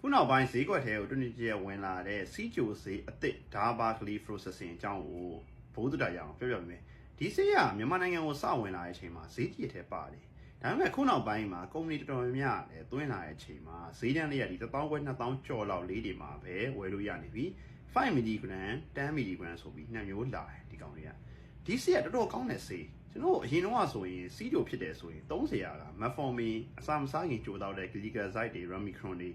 ခုနောက်ပိုင်းဈေးကွက်ထဲကိုတွင်တွင်ကျယ်ဝင်လာတဲ့စီဂျိုဈေးအစ်စ်ဒါဘာကလီဖရိုဆက်ဆင်အကြောင်းကိုဘိုးတူတာရအောင်ပြောပြပေးမယ်ဒီဈေးကမြန်မာနိုင်ငံကိုစဝင်လာတဲ့အချိန်မှာဈေးကြီးထဲပါတယ်ဒါပေမဲ့ခုနောက်ပိုင်းမှာကုမ္ပဏီတော်တော်များများလည်းသွင်းလာတဲ့အချိန်မှာဈေးတန်းလေးကဒီ1000ခွဲ2000ကျော်လောက်လေးတွေမှာပဲဝယ်လို့ရနေပြီ5 mg 10 mg ဆိုပြီးနှစ်မျိုးလာတယ်ဒီကောင်လေးကဒီဈေးကတော်တော်ကောင်းတဲ့ဈေး ကျွန်တော်အရင်တော့ဆိုရင်စီးကြိုဖြစ်တယ်ဆိုရင်30ရာကမက်ဖော်မီအစာမစားခင်ကြိုတော့တဲ့ glycoside တွေ ramicron တွေ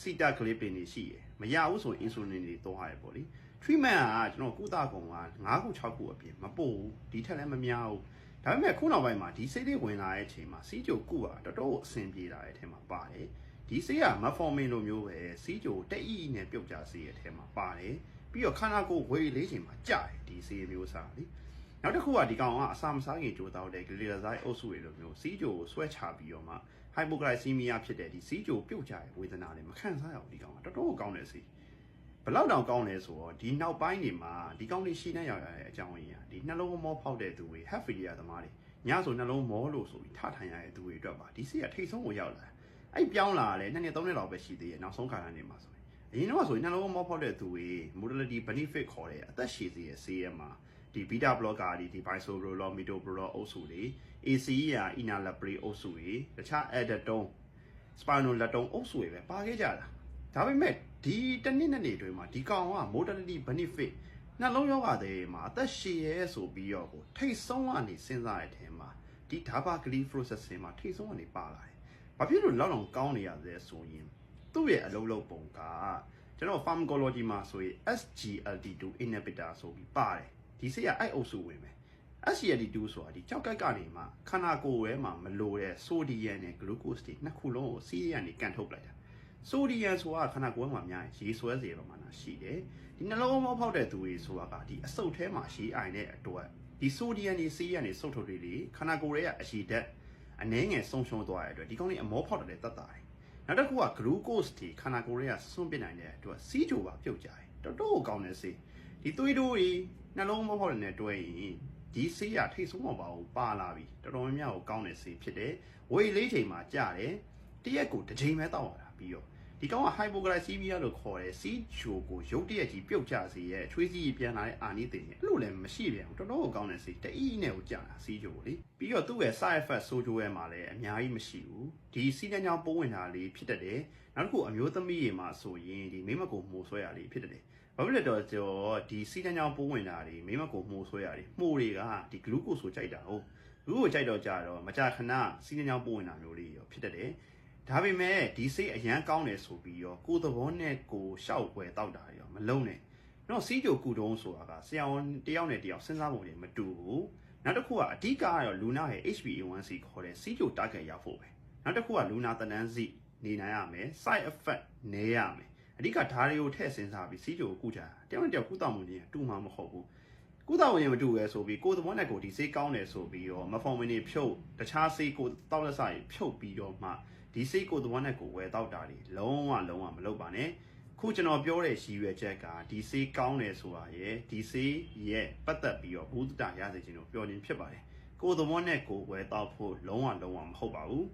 စီတာကလစ်ပင်တွေရှိရယ်မရဘူးဆိုရင် insulin တွေတော့ရတယ်ပေါ့လေ treatment ကကျွန်တော်ကုသကုန်က9ခု6ခုအပြင်မပို့ဘူးဒီထက်လည်းမများဘူးဒါပေမဲ့ခုနောက်ပိုင်းမှာဒီစိတ်လေးဝင်လာတဲ့အချိန်မှာစီးကြိုကုကတော်တော်အဆင်ပြေလာတဲ့အထက်မှာပါတယ်ဒီစိတ်က metformin လိုမျိုးပဲစီးကြိုတက်အီနဲ့ပြုတ်ကြစေတဲ့အထက်မှာပါတယ်ပြီးတော့ခန္ဓာကိုယ်ဝေးလေးချိန်မှာကြာတယ်ဒီစေးမျိုးစားလी နောက်တစ်ခုကဒီကောင်ကအစာမစားခင်ကြိုတောက်တဲ့ glyceride အုပ်စုတွေလိုမျိုးစီးကြိုကိုဆွဲချပြီးတော့မှ hypoglycemia ဖြစ်တဲ့ဒီစီးကြိုပြုတ်ကြတဲ့ဝေဒနာတွေမခံစားရဘူးဒီကောင်ကတော်တော်ကောင်းတယ်စီဘယ်လောက်တောင်ကောင်းလဲဆိုတော့ဒီနောက်ပိုင်းတွေမှာဒီကောင်လေးရှိနေရတဲ့အကြောင်းရင်းอ่ะဒီနှလုံးမောဖောက်တဲ့သူတွေ heart failure သမားတွေညဆိုနှလုံးမောလို့ဆိုပြီးထထိုင်ရတဲ့သူတွေအတွက်ပါဒီစီကထိတ်ဆုံးကိုရောက်လာအဲ့ပြောင်းလာတယ်နှစ်နှစ်သုံးနှစ်လောက်ပဲရှိသေးတယ်နောက်ဆုံးခါတိုင်းနေမှာဆိုရင်အရင်တော့ဆိုရင်နှလုံးမောဖောက်တဲ့သူတွေ modality benefit ခေါ်တဲ့အသက်ရှည်စေတဲ့ဆေးရမှာ ဒီ beta blocker တွေဒီ bisoprolol metoprolol အုပ်စုတွေ ACE ရာ enalapril အုပ်စုတွေတခြား addertone spironolactone အုပ်စုတွေပဲပါခဲ့ကြတာဒါပေမဲ့ဒီတစ်နှစ်နှစ်နေအတွင်းမှာဒီကောင်က modality benefit နှလုံးယောဂတွေမှာအသက်ရှည်ရဲဆိုပြီးတော့ကိုထိတ်ဆုံးကနေစဉ်းစားတဲ့အထင်မှာဒီ DABA glyphosate မှာထိတ်ဆုံးကနေပါလာတယ်။ဘာဖြစ်လို့လောက်လောက်ကောင်းနေရလဲဆိုရင်သူ့ရဲ့အလုံးလုံးပုံကကျွန်တော် pharmacology မှာဆိုရင် SGLT2 inhibitor ဆိုပြီးပါတယ်။ ဒီဆေးကအဲ့အုပ်စုဝင်မယ်။ SGLT2 ဆိုတာဒီကြောက်ကိုက်ကနေမှခန္ဓာကိုယ်ထဲမှာမလိုတဲ့ sodium နဲ့ glucose တွေနှစ်ခုလုံးကိုစီးရကနေကန်ထုတ်လိုက်တာ။ sodium ဆိုတာခန္ဓာကိုယ်မှာများရေဆွဲစေပမာဏရှိတယ်ဒီနှလုံးမောဖောက်တဲ့သူတွေဆိုတာကဒီအဆုတ်ထဲမှာရှိအိုင်တဲ့အတွက်ဒီ sodium တွေစီးရနေစုပ်ထုတ်တွေလေခန္ဓာကိုယ်ရဲ့အရှိဓာတ်အနှဲငယ်ဆုံးရှုံးသွားတဲ့အတွက်ဒီကောင်းလေးအမောဖောက်တယ်တတ်တာတယ်နောက်တစ်ခုက glucose တွေခန္ဓာကိုယ်ရဲ့ဆွန့်ပစ်နိုင်တဲ့အတွက်စီးကြိုပါပြုတ်ကြတယ်တော်တော်ကောင်းတဲ့ဆေးဒီသွေးတိုးတွေ နှလုံးမောဖောက်တယ်နဲ့တွဲရင်ဒီဆေးရထိတ်ဆုံးမပါဘူးပါလာပြီတော်တော်များများကိုကောင်းတဲ့ဆေးဖြစ်တယ်ဝေးလေးချိန်မှာကြတယ်တရက်ကိုတစ်ချိန်ပဲတောက်ရတာပြီးတော့ ဒီကောင်က hypoglycemia လို့ခေါ်တယ်စီးချိုကိုရုပ်တရက်ကြီးပြုတ်ကျစေရဲ့အချွေးစီးပြန်လာတဲ့အာနိသင်အဲ့လိုလည်းမရှိပြန်ဘူးတော်တော်ကိုကောင်းတဲ့စီးတအီးနဲ့ကိုကြာတာစီးချိုကိုလေပြီးတော့သူ့ရဲ့ side effect ဆိုးကျိုးရဲ့မှာလည်းအများကြီးမရှိဘူးဒီစီးနှကြောင်ပိုးဝင်တာလေးဖြစ်တတ်တယ်နောက်တစ်ခုအမျိုးသမီးတွေမှာဆိုရင်ဒီမိမကိုမှုဆွဲရလေးဖြစ်တတ်တယ်ဘာဖြစ်လဲတော့ကျော်ဒီစီးနှကြောင်ပိုးဝင်တာတွေမိမကိုမှုဆွဲရတွေမှုတွေကဒီ glucose ကိုကြိုက်တာဟုတ်လူကိုကြိုက်တော့ကြတော့မကြာခဏစီးနှကြောင်ပိုးဝင်တာမျိုးလေးရောဖြစ်တတ်တယ် ဒါပေမဲ့ဒီစိတ်အရန်ကောင်းတယ်ဆိုပြီးတော့ကိုယ်သဘောနဲ့ကိုရှောက်ွယ်တောက်တာရောမလုံးနဲ့တော့စီးကြိုကူတုံးဆိုတာကဆရာဝန်တယောက်နဲ့တယောက်စဉ်းစားပုံတွေမတူဘူးနောက်တစ်ခုကအဓိကကတော့လူနာရဲ့ HbA1c ခေါ်တဲ့စီးကြို target ရောက်ဖို့ပဲနောက်တစ်ခုကလူနာတနန်းစီနေနိုင်ရမယ် side effect နည်းရမယ်အဓိကဓာတ်တွေကိုထည့်စဉ်းစားပြီးစီးကြိုကိုကုကြတာတယောက်နဲ့တယောက်ကုသမှုတွေတူမှာမဟုတ်ဘူးကုသဝင်မတူရဲဆိုပြီးကိုယ်သဘောနဲ့ကိုဒီစေးကောင်းတယ်ဆိုပြီးတော့မဖော်မနေဖြုတ်တခြားစေးကိုတောက်လက်စားဖြုတ်ပြီးတော့မှ ဒီစိတ်ကိုသဘောနဲ့ကိုဝယ်တော့တာတွေလုံးဝလုံးဝမလုပ်ပါနဲ့ခုကျွန်တော်ပြောတဲ့ရည်ရွယ်ချက်ကဒီစေးကောင်းတယ်ဆိုတာရယ်ဒီစေးရဲ့ပတ်သက်ပြီးတော့ဘုဒ္ဓတာရစေခြင်းတို့ပြောခြင်းဖြစ်ပါတယ်ကိုယ်သဘောနဲ့ကိုဝယ်တော့ဖို့လုံးဝလုံးဝမဟုတ်ပါဘူး